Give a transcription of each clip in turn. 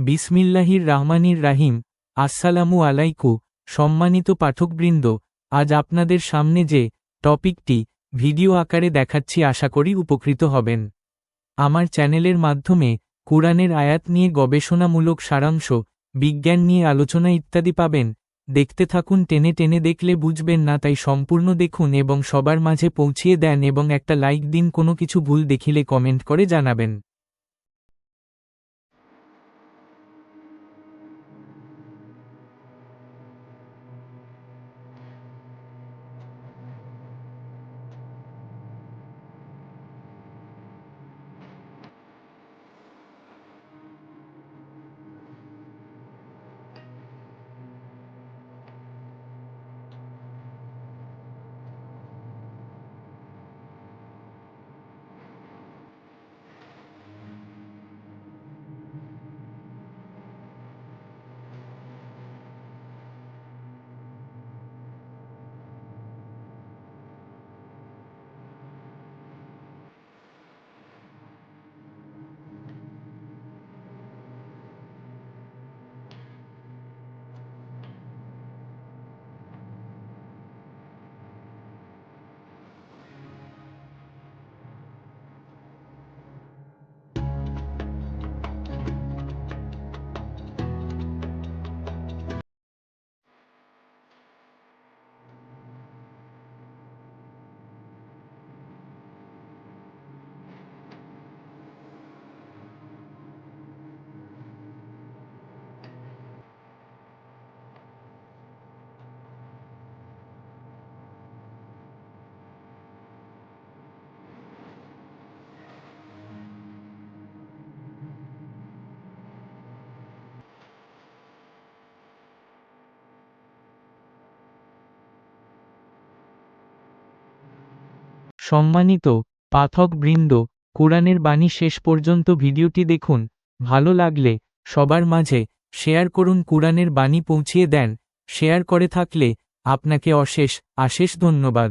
বিসমিল্লাহির রাহমানির রাহিম, আসসালামু আলাইকু, সম্মানিত পাঠকবৃন্দ, আজ আপনাদের সামনে যে টপিকটি ভিডিও আকারে দেখাচ্ছি আশা করি উপকৃত হবেন। আমার চ্যানেলের মাধ্যমে কুরআনের আয়াত নিয়ে গবেষণামূলক সারাংশ, বিজ্ঞান নিয়ে আলোচনা ইত্যাদি পাবেন, দেখতে থাকুন, টেনে টেনে দেখলে বুঝবেন না, তাই সম্পূর্ণ দেখুন এবং সবার মাঝে পৌঁছিয়ে দেন এবং একটা লাইক দিন, কোনো কিছু ভুল দেখিলে কমেন্ট করে জানাবেন। সম্মানিত পাঠকবৃন্দ, কোরআনের বাণী শেষ পর্যন্ত ভিডিওটি দেখুন, ভালো লাগলে সবার মাঝে শেয়ার করুন, কোরআনের বাণী পৌঁছিয়ে দেন, শেয়ার করে থাকলে আপনাকে অশেষ, আশেষ ধন্যবাদ।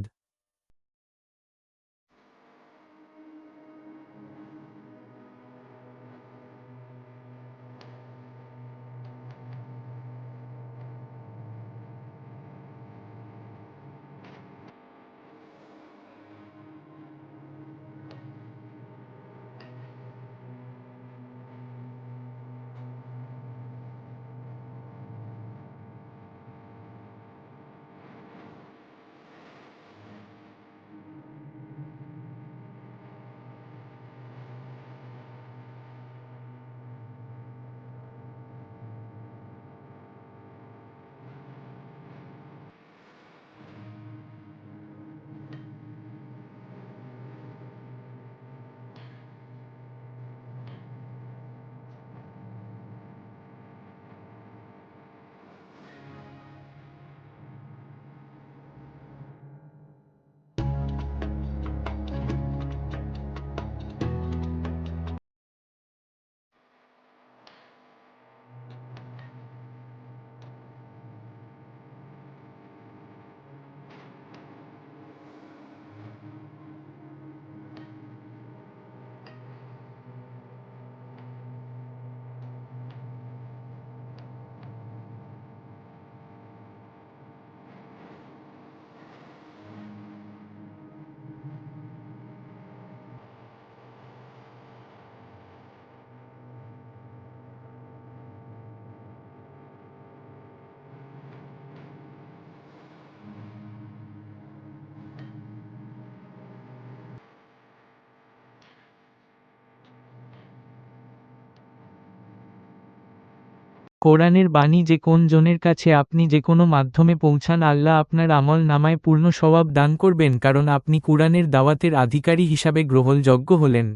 কোরআনের বাণী যে কোন জনের কাছে আপনি যে কোনো মাধ্যমে পৌঁছান, আল্লাহ আপনার আমল নামায় পূর্ণ স্বভাব দান করবেন, কারণ আপনি কোরআনের দাওয়াতের আধিকারী হিসাবে গ্রহণযোগ্য হলেন।